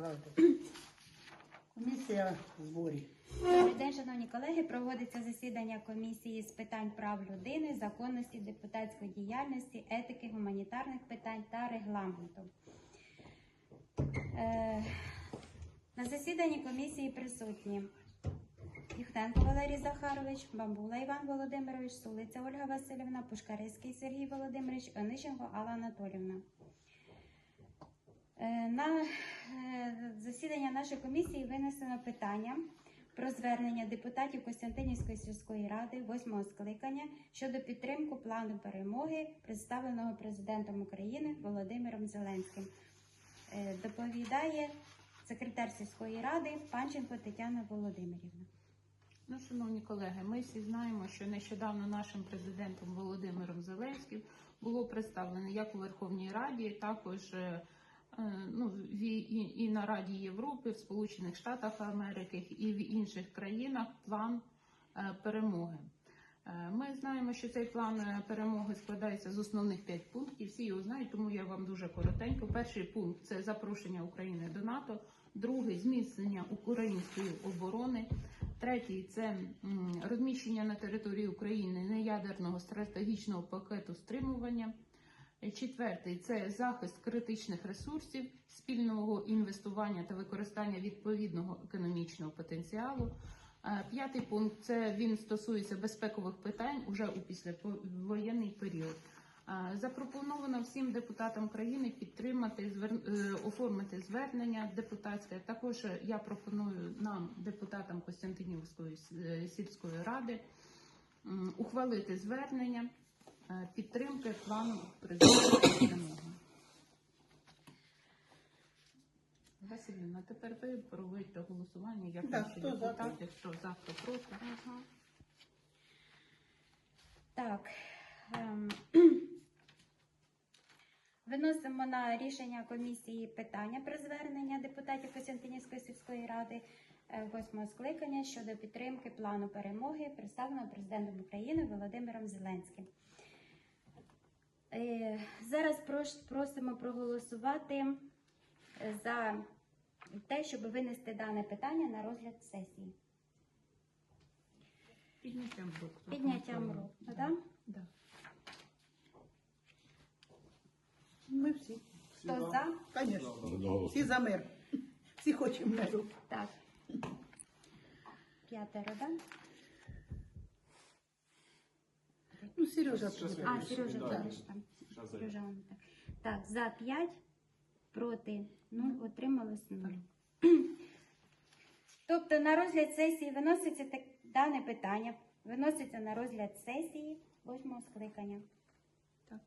Давайте. Комісія зборі. Добрий день, шановні колеги. Проводиться засідання комісії з питань прав людини, законності, депутатської діяльності, етики, гуманітарних питань та регламенту. Е, на засіданні комісії присутні Юхтенко Валерій Захарович, Бамбула Іван Володимирович, Сулиця Ольга Васильівна, Пушкаревський Сергій Володимирович, Онищенко Алла Анатолівна. Е, На засідання нашої комісії винесено питання про звернення депутатів Костянтинівської сільської ради восьмого скликання щодо підтримки плану перемоги, представленого президентом України Володимиром Зеленським. Е, Доповідає секретар сільської ради Панченко Тетяна Володимирівна. Ну, шановні колеги, ми всі знаємо, що нещодавно нашим президентом Володимиром Зеленським було представлено як у Верховній Раді, також ну, в- і, і на Раді Європи, в Сполучених Штатах Америки і в інших країнах план е, перемоги. Е, Ми знаємо, що цей план е, перемоги складається з основних п'ять пунктів. Всі його знають, тому я вам дуже коротенько. Перший пункт це запрошення України до НАТО. Другий зміцнення української оборони. Третій це розміщення на території України неядерного стратегічного пакету стримування. Четвертий це захист критичних ресурсів, спільного інвестування та використання відповідного економічного потенціалу. Е, П'ятий пункт це він стосується безпекових питань уже у післявоєнний період. Е, Запропоновано всім депутатам країни підтримати е, оформити звернення депутатське. Також я пропоную нам, депутатам Костянтинівської сільської ради, ухвалити звернення е, підтримки плану президента перемоги. Василівна, тепер ви проводьте голосування, як Так, наші хто за, депутати, хто за, хто проти. Так. ем, Виносимо на рішення комісії питання про звернення депутатів Костянтинівської сільської ради е, восьмого скликання щодо підтримки плану перемоги, представленого президентом України Володимиром Зеленським. Е, Зараз просимо проголосувати е, за те, щоб винести дане питання на розгляд сесії. Підняттям рук. Підняттям рук. Да. Да? Да. Ми всі. Хто за? Звісно. Всі за мир. Всі хочемо миру. Так. П'ятеро, да? Ну, Сережа, А, тут. Сережа теж там. Сережа, вон так. Так, за 5, проти 0, отрималось 0. Тобто на розгляд сесії виноситься так- дане питання, виноситься на розгляд сесії восьмого скликання.